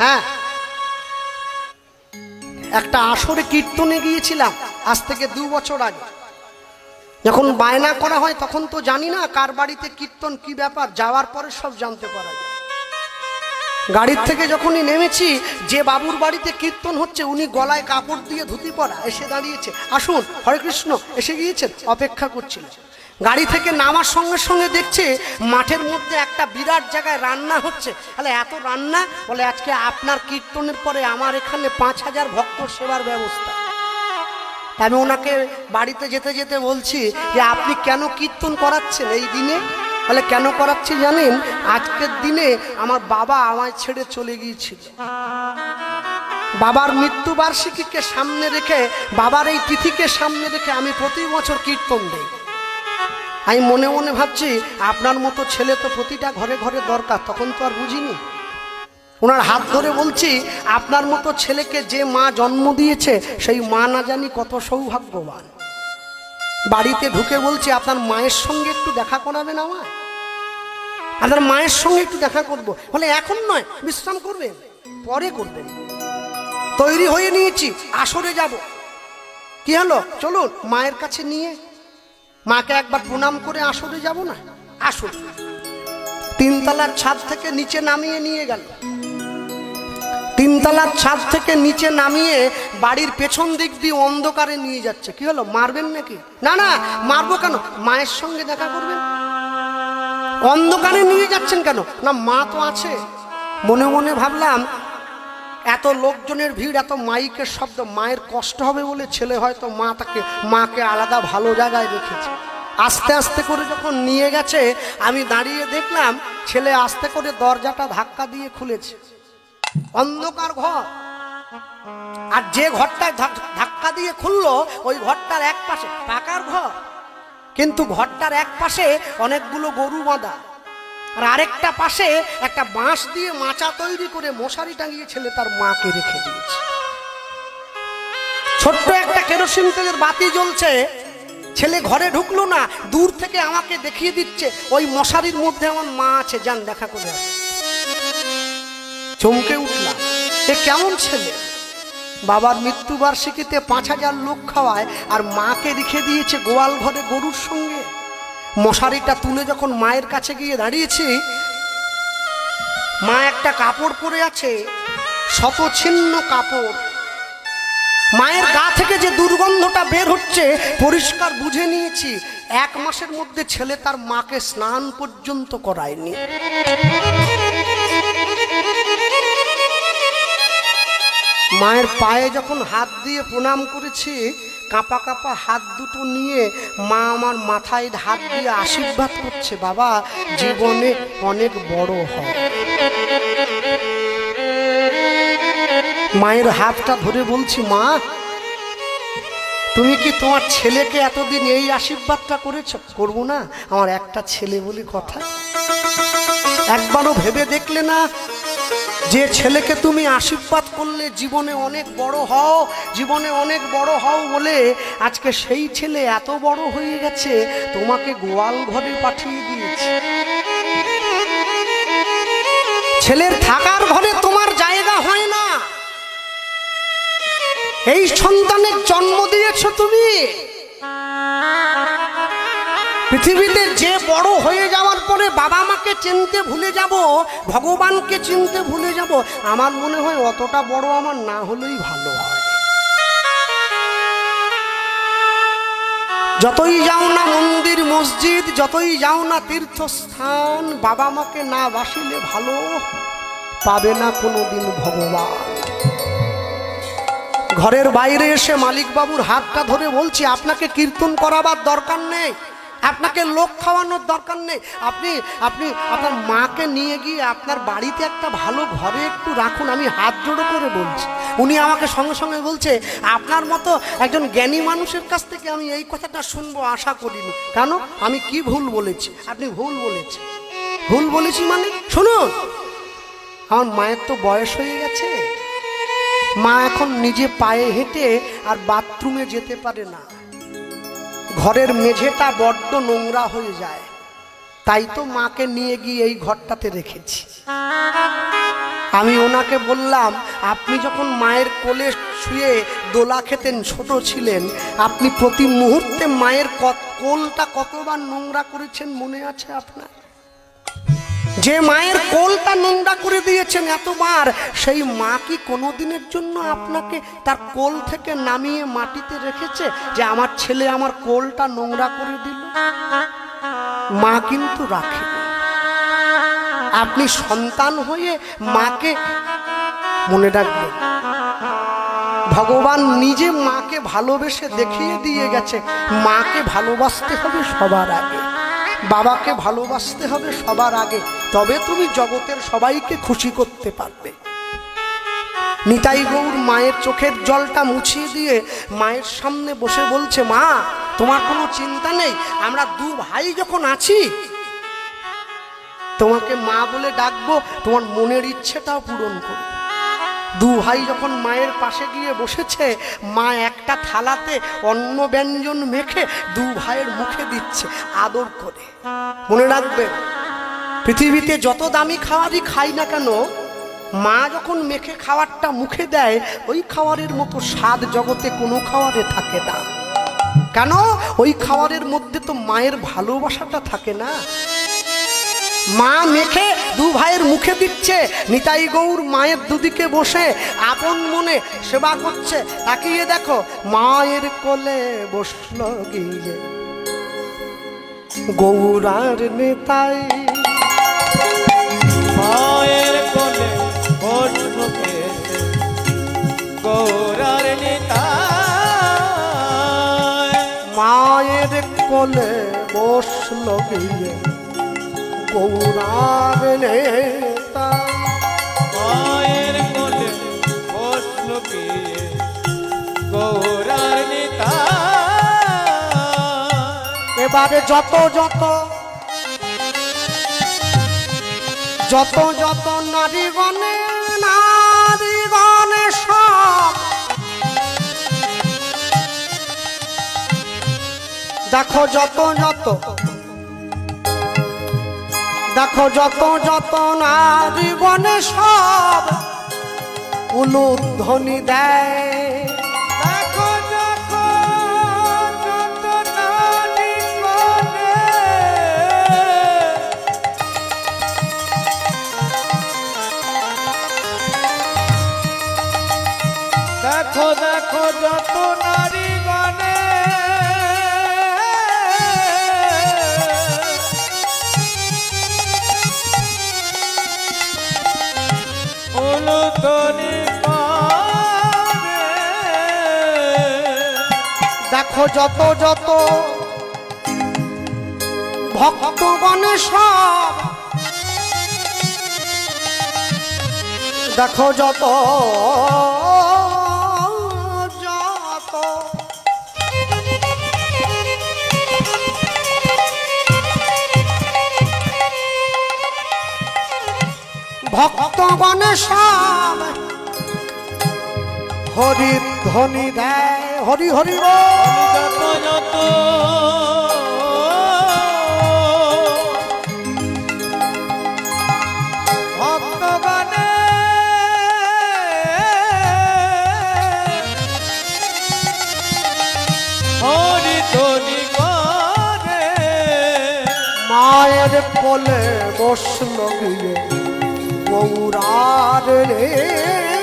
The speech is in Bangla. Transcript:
হ্যাঁ। একটা আসরে কীর্তনে গিয়েছিলাম, আজ থেকে দু বছর আগে। যখন বায়না করা হয়, তখন তো জানি না কার বাড়িতে কীর্তন, কি ব্যাপার, যাওয়ার পরে সব জানতে পারা যায়। গাড়ির থেকে যখনই নেমেছি, যে বাবুর বাড়িতে কীর্তন হচ্ছে, উনি গলায় কাপড় দিয়ে ধুতি পরা, এসে দাঁড়িয়েছে। আসুন, হরে কৃষ্ণ, এসে গিয়েছেন, অপেক্ষা করছিল গাড়ি থেকে নামার সঙ্গে সঙ্গে দেখছে মাঠের মধ্যে একটা বিরাট জায়গায় রান্না হচ্ছে। তাহলে এত রান্না? বলে আজকে আপনার কীর্তনের পরে আমার এখানে পাঁচ হাজার ভক্ত সেবার ব্যবস্থা। আমি ওনাকে বাড়িতে যেতে যেতে বলছি যে, আপনি কেন কীর্তন করাচ্ছেন এই দিনে? বলে, কেন করাচ্ছি জানেন? আজকের দিনে আমার বাবা আমায় ছেড়ে চলে গিয়েছিল। বাবার মৃত্যুবার্ষিকীকে সামনে রেখে, বাবার এই তিথিকে সামনে রেখে আমি প্রতি বছর কীর্তন দেই। আমি মনে মনে ভাবছি, আপনার মতো ছেলে তো প্রতিটা ঘরে ঘরে দরকার, তখন তো আর বুঝিনি। ওনার হাত ধরে বলছি, আপনার মতো ছেলেকে যে মা জন্ম দিয়েছে, সেই মা না জানি কত সৌভাগ্যবান। বাড়িতে ঢুকে বলছি, আপনার মায়ের সঙ্গে একটু দেখা করাবেন আমায়? আপনার মায়ের সঙ্গে একটু দেখা করব। বলে, এখন নয়, বিশ্রাম করবেন, পরে করবেন। তৈরি হয়ে নিয়েছি, আসরে যাব। কি হলো? চলুন, মায়ের কাছে নিয়ে মাকে একবার প্রণাম করে আসরে যাব না? আসুন। তিনতলার ছাদ থেকে নিচে নামিয়ে নিয়ে গেল। তিনতলার ছাদ থেকে নিচে নামিয়ে বাড়ির পেছন দিক দিয়ে অন্ধকারে নিয়ে যাচ্ছে। কি হলো? মারবেন নাকি? না না, মারবো কেন? মায়ের সঙ্গে দেখা করবেন? অন্ধকারে নিয়ে যাচ্ছেন কেন? না, মা তো আছে। মনে মনে ভাবলাম এত লোকজনের ভিড়, এত মাইকের শব্দ, মায়ের কষ্ট হবে বলে ছেলে হয়তো মা তাকে, মাকে আলাদা ভালো জায়গায় রেখেছে। আস্তে আস্তে করে যখন নিয়ে গেছে, আমি দাঁড়িয়ে দেখলাম ছেলে আস্তে করে দরজাটা ধাক্কা দিয়ে খুলেছে। অন্ধকার ঘর। আর যে ঘরটায় ধাক্কা দিয়ে খুললো, ওই ঘরটার এক পাশে পাকার ঘর। কিন্তু ঘরটার এক পাশে অনেকগুলো গরু বাঁধা। আর আরেকটা পাশে একটা বাঁশ দিয়ে মাচা তৈরি করে মশারি টাঙিয়ে ছেলে তার মাকে রেখে দিয়েছে। ছোট্ট একটা কেরোসিন তেলের বাতি জ্বলছে। ছেলে ঘরে ঢুকলো না, দূর থেকে আমাকে দেখিয়ে দিচ্ছে, ওই মশারির মধ্যে আমার মা আছে, যান দেখা করে। চমকে উঠলাম, এ কেমন ছেলে? বাবার মৃত্যুবার্ষিকীতে পাঁচ হাজার লোক খাওয়ায়, আর মাকে রেখে দিয়েছে গোয়াল ঘরে গরুর সঙ্গে। মশারিটা তুলে যখন মায়ের কাছে গিয়ে দাঁড়িয়েছি, মা একটা কাপড় পরে আছে, শতছিন্ন কাপড়। মায়ের গা থেকে যে দুর্গন্ধটা বের হচ্ছে, পরিষ্কার বুঝে নিয়েছি, এক মাসের মধ্যে ছেলে তার মাকে স্নান পর্যন্ত করায়নি। মায়ের পায়ে যখন হাত দিয়ে প্রণাম করেছি কাঁপা কাঁপা হাত দুটো নিয়ে মা আমার মাথায় হাত দিয়ে আশীর্বাদ করছে, বাবা, জীবনে অনেক বড় হয় মায়ের হাতটা ধরে বলছি, মা, তুমি কি তোমার ছেলেকে এতদিন এই আশীর্বাদটা করেছ? করব না, আমার একটা ছেলে বলি কথা। একবারও ভেবে দেখলে না যে ছেলেকে তুমি আশীর্বাদ করলে জীবনে অনেক বড় হও, জীবনে অনেক বড় হও বলে আজকে সেই ছেলে এত বড় হয়ে গেছে, তোমাকে গোয়াল ঘরে পাঠিয়ে দিয়েছে। ছেলের থাকার ঘরে তোমার জায়গা হয় না। এই সন্তানের জন্ম দিয়েছ তুমি। পৃথিবীতে যে বড় হয়ে যাওয়ার পরে বাবা মাকে চিনতে ভুলে যাব, ভগবানকে চিনতে ভুলে যাব, আমার মনে হয় অতটা বড় আমার না হলেই ভালো হয়। যতই যাও না মন্দির, মসজিদ, যতই যাও না তীর্থস্থান, বাবা মাকে না বাসিলে ভালো পাবে না কোনোদিন ভগবান। ঘরের বাইরে এসে মালিক বাবুর হাতটা ধরে বলছি, আপনাকে কীর্তন করাবার দরকার নেই। আপনাকে লোক খাওয়ানোর দরকার নেই। আপনি আপনি আপনার মাকে নিয়ে গিয়ে আপনার বাড়িতে একটা ভালো ঘরে একটু রাখুন, আমি হাত জোড়ো করে বলছি। উনি আমাকে সঙ্গে সঙ্গে বলছে, আপনার মতো একজন জ্ঞানী মানুষের কাছ থেকে আমি এই কথাটা শুনব, আশা করিনি। কেন? আমি কি ভুল বলেছি? আপনি ভুল বলেছেন। ভুল বলেছি মানে? শুনুন! আমার মায়ের তো বয়স হয়ে গেছে। মা এখন নিজে পায়ে হেঁটে আর বাথরুমে যেতে পারে না। ঘরের মেঝেটা বড্ড নোংরা হয়ে যায়। তাই তো মাকে নিয়ে গিয়ে এই ঘরটাতে রেখেছি। আমি ওনাকে বললাম, আপনি যখন মায়ের কোলে শুয়ে দোলা খেতেন, ছোট ছিলেন, আপনি প্রতি মুহূর্তে মায়ের কোলটা কতবার নোংরা করেছেন মনে আছে আপনার? যে মায়ের কোলটা নোংরা করে দিয়েছেন এতবার, সেই মা কি কোনোদিনের জন্য আপনাকে তার কোল থেকে নামিয়ে মাটিতে রেখেছে যে আমার ছেলে আমার কোলটা নোংরা করে দিল? মা কিন্তু রাখে আপনি সন্তান হয়ে মাকে মনে রাখবেন। ভগবান নিজে মাকে ভালোবেসে দেখিয়ে দিয়ে গেছে, মাকে ভালোবাসতে হবে সবার আগে। বাবাকে ভালোবাসতে হবে সবার আগে, তবে তুমি জগতের সবাইকে খুশি করতে পারবে। নিতাই গৌর মায়ের চোখের জলটা মুছিয়ে দিয়ে মায়ের সামনে বসে বলছে, মা, তোমার কোনো চিন্তা নেই, আমরা দু ভাই যখন আছি, তোমাকে মা বলে ডাকবো, তোমার মনের ইচ্ছেটাও পূরণ করব। দু ভাই যখন মায়ের পাশে গিয়ে বসেছে, মা একটা থালাতে অন্ন ব্যঞ্জন মেখে দু ভাইয়ের মুখে দিচ্ছে আদর করে। মনে রাখবে, পৃথিবীতে যত দামি খাবারই খাই না কেন, মা যখন মেখে খাবারটা মুখে দেয়, ওই খাবারের মতো স্বাদ জগতে কোনো খাবারে থাকে না। কেন? ওই খাবারের মধ্যে তো মায়ের ভালোবাসাটা থাকে না। মা মেখে দু ভাইয়ের মুখে দিচ্ছে নিতাই গৌর মায়ের দুদিকে বসে আপন মনে সেবা করছে। তাকিয়ে দেখো মায়ের কোলে বসল গিয়ে গৌরার নেতাই মায়ের কোলে বসল গৌরার নিতাই। মায়ের কোলে বসল গিয়ে গৌরার নেতাই মায়ের কোলে বসল কে গৌরার নিতাই এবারে যত যত যত যত নারীগণে নারীগণে সব। দেখো যত যত দেখো যত যত না জীবনে সব উলুধ্বনি দেয়। দেখো যত যত। ভক্তগণে সব। দেখো যত যত। ভক্তগণে সব। হরি ধ্বনি দেয়। হরি হরি। যত মায়ের কোলে বসল গিয়ে রে।